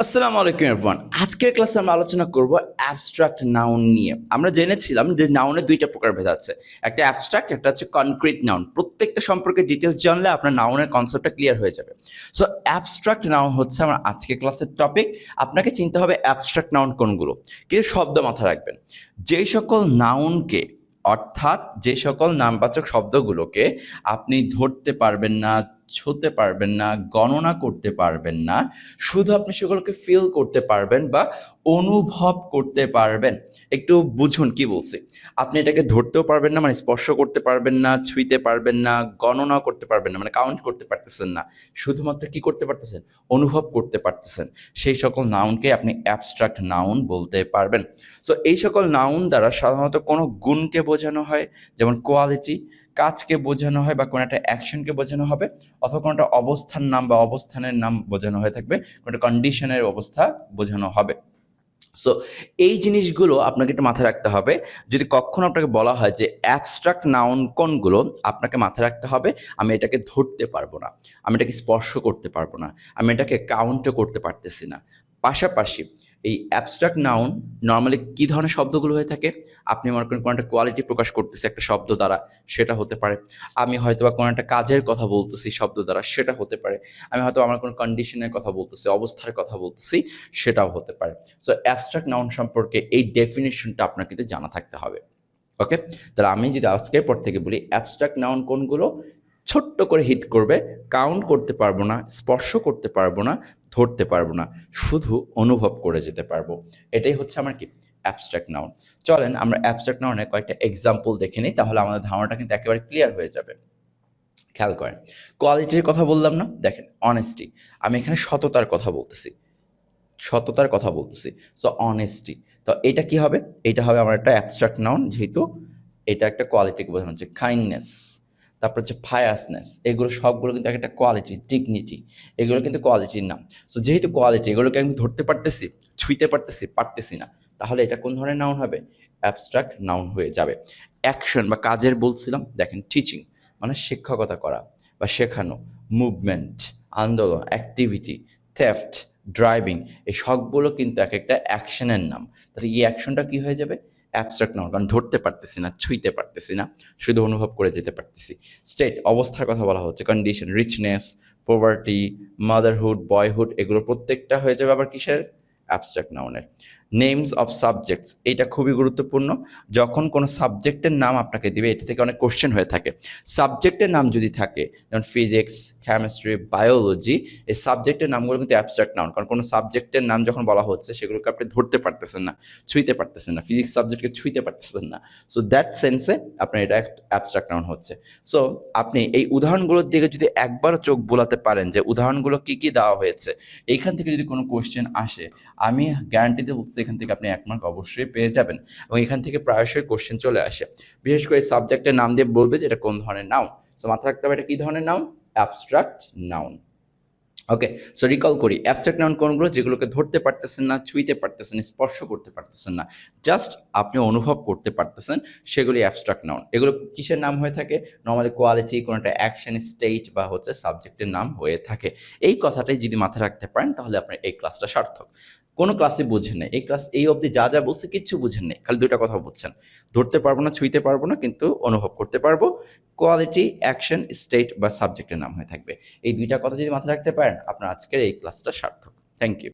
আসসালামু আলাইকুম এভরিওয়ান আজকের ক্লাসে আমরা আলোচনা করব অ্যাবস্ট্রাক্ট নাউন নিয়ে। আমরা জেনেছিলাম যে নাউনের দুইটা প্রকার ভেদ আছে। একটা অ্যাবস্ট্রাক্ট একটা হচ্ছে কনক্রিট নাউন প্রত্যেকটা সম্পর্কে ডিটেলস জানলে আপনার নাউনের কনসেপ্টটা ক্লিয়ার হয়ে যাবে। সো অ্যাবস্ট্রাক্ট নাউন হচ্ছে আমার আজকের ক্লাসের টপিক আপনাকে চিনতে হবে অ্যাবস্ট্রাক্ট নাউন কোনগুলো। কিছু শব্দ মাথায় রাখবেন? যেই সকল নাউনকে অর্থাৎ যে সকল নামবাচক শব্দগুলোকে আপনি ধরতে পারবেন না ছুতে পারবেন না, গণনা করতে পারবেন না, শুধু আপনি সেগুলোকে ফিল করতে পারবেন বা অনুভব করতে পারবেন। একটু বুঝুন কি বলছি? আপনি এটাকে ধরতেও পারবেন না মানে স্পর্শ করতে পারবেন না, ছুঁইতে পারবেন না গণনা করতে পারবেন না মানে কাউন্ট করতে পারতেছেন না। শুধুমাত্র কি করতে পারতেছেন? অনুভব করতে পারতেছেন। সেই সকল নাউনকে আপনি অ্যাবস্ট্রাক্ট নাউন বলতে পারবেন। সো এই সকল নাউন দ্বারা সাধারণত কোনো গুণকে বোঝানো হয়, যেমন কোয়ালিটি কাজকে বোঝানো হয় বা কোনো একটা অ্যাকশনকে বোঝানো হবে অথবা কোনো একটা অবস্থান নাম বা অবস্থানের নাম বোঝানো হয়ে থাকবে, কোনো একটা কন্ডিশনের অবস্থা বোঝানো হবে। সো এই জিনিসগুলো আপনাকে একটু মাথায় রাখতে হবে। যদি কখনো আপনাকে বলা হয় যে অ্যাবস্ট্রাক্ট নাউন কোনগুলো আপনাকে মাথায় রাখতে হবে, আমি এটাকে ধরতে পারব না, আমি এটাকে স্পর্শ করতে পারব না, আমি এটাকে কাউন্টও করতে পারতেছি না। পাশাপাশি এই অ্যাবস্ট্রাক্ট নাউন নর্মালি কী ধরনের শব্দগুলো হয়ে থাকে? আপনি মনে করেন কোনো একটা কোয়ালিটি প্রকাশ করতেছি একটা শব্দ দ্বারা, সেটা হতে পারে। আমি হয়তো বা কোনো একটা কাজের কথা বলতেছি শব্দ দ্বারা, সেটা হতে পারে। আমি হয়তো আমার কোনো কন্ডিশনের কথা বলতেছি, অবস্থার কথা বলতেছি, সেটাও হতে পারে। সো অ্যাবস্ট্রাক্ট নাউন সম্পর্কে এই ডেফিনেশনটা আপনার কিন্তু জানা থাকতে হবে। ওকে তাহলে আমি যদি আজকের পর থেকে বলি অ্যাবস্ট্রাক্ট নাউন কোনগুলো? ছোট্ট করে হিট করবে কাউন্ট করতে পারব না, স্পর্শ করতে পারব না ধরতে পারব না, শুধু অনুভব করে যেতে পারব। এটাই হচ্ছে আমার কি? অ্যাবস্ট্রাক্ট নাউন চলেন আমরা অ্যাবস্ট্রাক্ট নাউনের কয়েকটা এক্সাম্পল দেখে নিই, তাহলে আমাদের ধারণাটা কিন্তু একেবারে ক্লিয়ার হয়ে যাবে। খেয়াল করেন কোয়ালিটির কথা বললাম না? দেখেন অনেস্টি আমি এখানে সততার কথা বলতেছি। সততার কথা বলতেছি। সো অনেস্টি তো এটা কি হবে? এটা হবে আমার একটা অ্যাবস্ট্রাক্ট নাউন যেহেতু এটা একটা কোয়ালিটিকে বোঝানো হচ্ছে কাইন্ডনেস তারপর হচ্ছে ফায়াসনেস এগুলো সবগুলো কিন্তু একটা কোয়ালিটি ডিগনিটি এগুলো কিন্তু কোয়ালিটির নাম। সো যেহেতু কোয়ালিটি এগুলোকে আমি ধরতে পারতেছি, ছুঁইতে পারতেছি পারতেছি না, তাহলে এটা কোন ধরনের নাউন হবে? অ্যাবস্ট্রাক্ট নাউন হয়ে যাবে। অ্যাকশন বা কাজের বলছিলাম, দেখেন টিচিং মানে শিক্ষকতা করা বা শেখানো মুভমেন্ট আন্দোলন অ্যাক্টিভিটি থেফট ড্রাইভিং এই সবগুলো কিন্তু এক একটা অ্যাকশনের নাম। তাহলে এই অ্যাকশনটা কী হয়ে যাবে? অ্যাবস্ট্রাক্ট নাউন কারণ ধরতে পারতেছি না, ছুঁইতে পারতেছি না, শুধু অনুভব করে যেতে পারতেছি। স্টেট অবস্থার কথা বলা হচ্ছে condition richness poverty motherhood boyhood এগুলো প্রত্যেকটা হয়ে যাবে আবার কিসের? অ্যাবস্ট্রাক্ট নাউনের নেমস অফ সাবজেক্টস এটা খুবই গুরুত্বপূর্ণ। যখন কোনো সাবজেক্টের নাম আপনাকে দিবে, এটা থেকে অনেক কোশ্চেন হয়ে থাকে। সাবজেক্টের নাম যদি থাকে, যেমন ফিজিক্স কেমিস্ট্রি বায়োলজি এই সাবজেক্টের নামগুলো কিন্তু অ্যাবস্ট্রাক্ট নাউন কারণ কোনো সাবজেক্টের নাম যখন বলা হচ্ছে, সেগুলোকে আপনি ধরতে পারতেছেন না, ছুঁইতে পারতেছেন না ফিজিক্স সাবজেক্টকে ছুঁইতে পারতেছেন না। সো দ্যাট সেন্সে আপনার এটা অ্যাবস্ট্রাক্ট নাউন হচ্ছে। সো আপনি এই উদাহরণগুলোর দিকে যদি একবারও চোখ বোলাতে পারেন যে উদাহরণগুলো কি কি দেওয়া হয়েছে, এইখান থেকে যদি কোনো কোশ্চেন আসে, আমি গ্যারান্টিতে এখান থেকে আপনি এক মার্ক অবশ্যই পেয়ে যাবেন এবং এখান থেকে প্রায়শই কোশ্চেন চলে আসে। বিশেষ করে সাবজেক্টের নাম দিয়ে বলবে যে এটা কোন ধরনের নাউন সো মাথায় রাখতে হবে এটা কী ধরনের noun abstract noun okay so recall করি অ্যাবস্ট্রাক্ট নাউন কোনগুলো? যেগুলোকে ধরতে পারতেছেন না, ছুঁইতে পারতেছেন, স্পর্শ করতে পারতেছেন না। জাস্ট আপনি অনুভব করতে পারতেছেন সেগুলি অ্যাবস্ট্রাক্ট নাউন এগুলো কিসের নাম হয়ে থাকে? নর্মালি কোয়ালিটি কোনো একটা অ্যাকশন স্টেট বা হচ্ছে সাবজেক্টের নাম হয়ে থাকে। এই কথাটাই যদি মাথায় রাখতে পারেন তাহলে আপনার এই ক্লাসটা সার্থক। কোনো ক্লাসে বুঝেন না এই ক্লাস এই অবধি যা যা বলছে কিচ্ছু বুঝেন নেই। খালি দুইটা কথা বুঝছেন ধরতে পারব না, ছুঁইতে পারব না, কিন্তু অনুভব করতে পারব। কোয়ালিটি অ্যাকশন স্টেট বা সাবজেক্টের নাম হয়ে থাকবে। এই দুইটা কথা যদি মাথায় রাখতে পারেন, আপনার আজকের এই ক্লাসটা সার্থক। Thank you